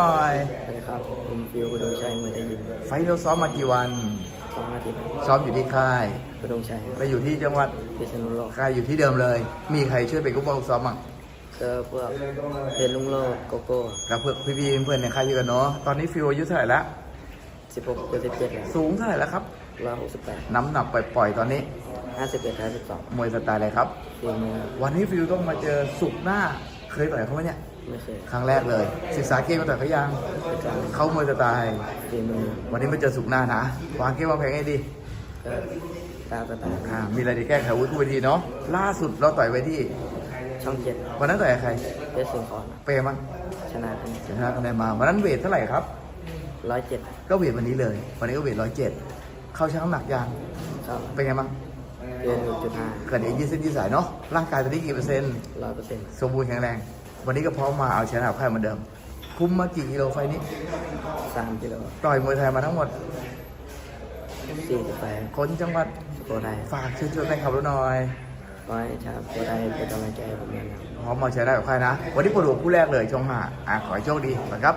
หน่อยสวัสดีครับ ผมฟิวกุดงชัยเมืองได้ยินไฟท์เราซ้อมมากี่วัน สองอาทิตย์ซ้อมอยู่ที่ค่ายกุดงชัยไปอยู่ที่จังหวัดพิษณุโลกค่ายอยู่ที่เดิมเลย มีใครช่วยเป็นกู้บอลซ้อมบ้างก็พวกเพชรลุงโลกโกโก้กับเพื่อนพี่ๆเพื่อนๆในค่ายอยู่กันเนาะ ตอนนี้ฟิวอายุเท่าไหร่ละสิบหกเจ็ดสิบเจ็ดสูงเท่าไหร่แล้วครับร้อยหกสิบแปดน้ำหนักปล่อยๆตอนนี้ห้าสิบเอ็ดห้าสิบสองมวยสไตล์อะไรครับฝีมือวันนี้ฟิวต้องมาเจอสุกร์หน้า เคยต่อยเขาไหมเนี่ย ไม่เคยครั้งแรกเลย ศึกษาเกมมาต่อยเขายังประจเขามวยสไตล์ำฝีมือวันนี้มาเจอสุกร์หน้านะวางเกมวางแผนให้ดีก็ตามสไตล์อ่ามีอะไรจะแก้ไขวุฒิเวทีเนาะล่าสุดเราต่อยไปที่ ช่องเจ็ดวันนั้นต่อยกับใครเพชรสิงห์คอนเปย์มั้งชนะคะแนนชนะคะแนนมาวันนั้นเวทเท่าไหร่ครับ ร้อยเจ็ดก็เวทวันนี้เลย วันนี้ก็เวทร้อยเจ็ดเข้าชั่งน้ำหนักยังครับเป็นไงบ้างเรียนอยู่จุดห้าเกิดเองยืดเส้นยืดสายเนาะร่างกายตอนนี้กี่เปอร์เซ็นต์ร้อยเปอร์เซ็นต์สมบูรณ์แข็งแรง วันนี้ก็พร้อมมาเอาชนะค่ายเหมือนเดิม คุมมากี่กิโลไฟล์นี้สามกิโลต่อยมวยไทยมาทั้งหมดสี่สิบแปดคนจังหวัดสุโขทัยฝากเชิญชวนแฟนคลับเราหน่อยขอให้ชาวสุโขทัยเป็นกำลังใจให้ผมด้วยนะครับพร้อมมาใช้ได้กับใครนะ วันนี้ปวดหัวคู่แรกเลยช่องห้าอะขอให้โชคดีนะครับ